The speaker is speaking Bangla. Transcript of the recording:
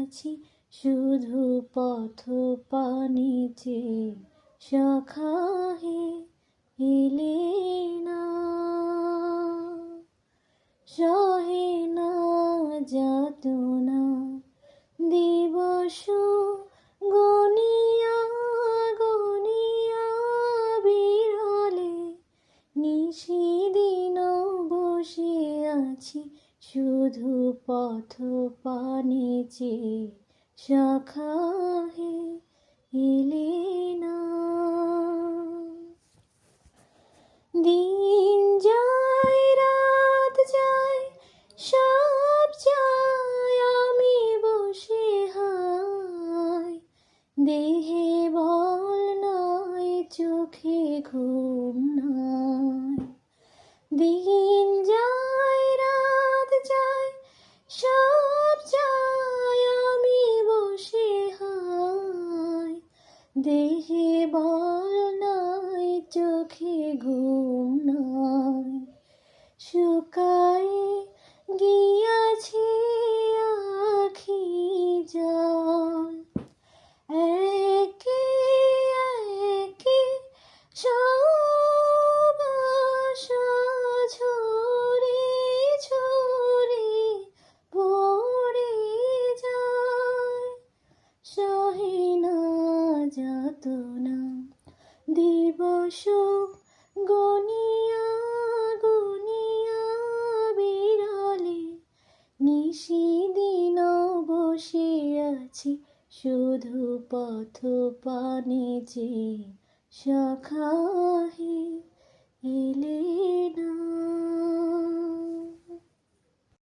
আছি শুধু পথ পানি চেয়ে সখা হে এলে না। সহে না যাতনা দিবস গনিয়া গনিয়া বিরলে নিশিদিন বসে আছি শুধু পথ পানে চেয়ে সখা হে এলে না দিন যায়, রাত যায়, সব যায়, আমি বসে হাই দেহে বল নাই, চোখে ঘুম নাই। দিন যায় দেহে বল নাই চোখে ঘুম নাই শুকায় যাতনা দিবস গনিয়া গনিয়া বিরলে। নিশিদিন বসে আছি শুধু পথ পানে যে সখাহে এলে